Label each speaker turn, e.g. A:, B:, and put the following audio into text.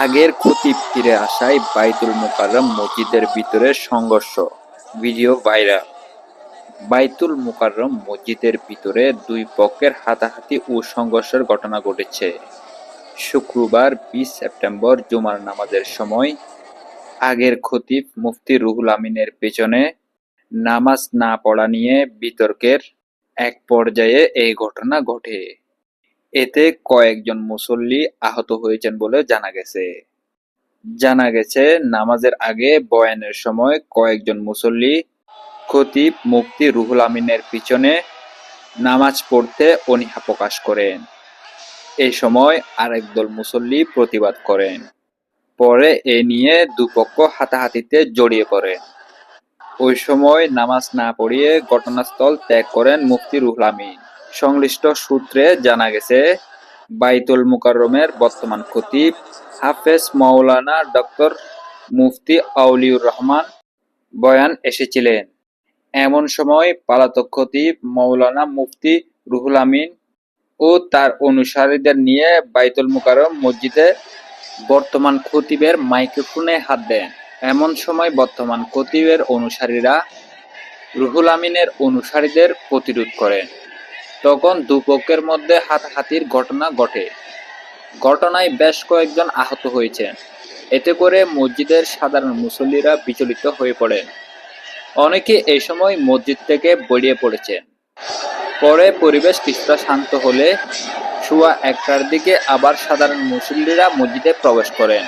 A: আগের খতিব ফিরে আসায় বাইতুল মোকাররম মসজিদের ভিতরে সংঘর্ষ, ভিডিও ভাইরাল। বাইতুল মোকাররম মসজিদের ভিতরে দুই পক্ষের হাতাহাতি ও সংঘর্ষের ঘটনা ঘটেছে। শুক্রবার বিশ সেপ্টেম্বর জুমার নামাজের সময় আগের খতিব মুফতি রুহুল আমিনের পেছনে নামাজ না পড়া নিয়ে বিতর্কের এক পর্যায়ে এই ঘটনা ঘটে। এতে কয়েকজন মুসল্লি আহত হয়েছেন বলে জানা গেছে। জানা গেছে, নামাজের আগে বয়ানের সময় কয়েকজন মুসল্লি খতিব মুফতি রুহুল আমিনের পিছনে নামাজ পড়তে অনীহা প্রকাশ করেন। এই সময় আরেক দল মুসল্লি প্রতিবাদ করেন। পরে এ নিয়ে দুপক্ষ হাতাহাতিতে জড়িয়ে পড়ে ওই সময় নামাজ না পড়িয়ে ঘটনাস্থল ত্যাগ করেন মুফতি রুহুল আমিন। সংশ্লিষ্ট সূত্রে জানা গেছে, বাইতুল মুকাররমের বর্তমান খতিব হাফেজ মাওলানা ডক্টর মুফতি আউলিউর রহমান বয়ান এসেছিলেন। এমন সময় পালাতক খতিব মাওলানা মুফতি রুহুল আমিন ও তার অনুসারীদের নিয়ে বাইতুল মুকাররম মসজিদে বর্তমান খতিবের মাইক্রোফোনে হাত দেন। এমন সময় বর্তমান খতিবের অনুসারীরা রুহুল আমিনের অনুসারীদের প্রতিরোধ করেন। তখন দুপক্ষের মধ্যে হাতাহাতির ঘটনা ঘটে। ঘটনায় বেশ কয়েকজন আহত হয়েছে এতে করে মসজিদের সাধারণ মুসল্লিরা বিচলিত হয়ে পড়েন। অনেকে এই সময় মসজিদ থেকে বেরিয়ে পড়েছেন। পরে পরিবেশ কিছুটা শান্ত হলে সোয়া একটার দিকে আবার সাধারণ মুসল্লিরা মসজিদে প্রবেশ করেন।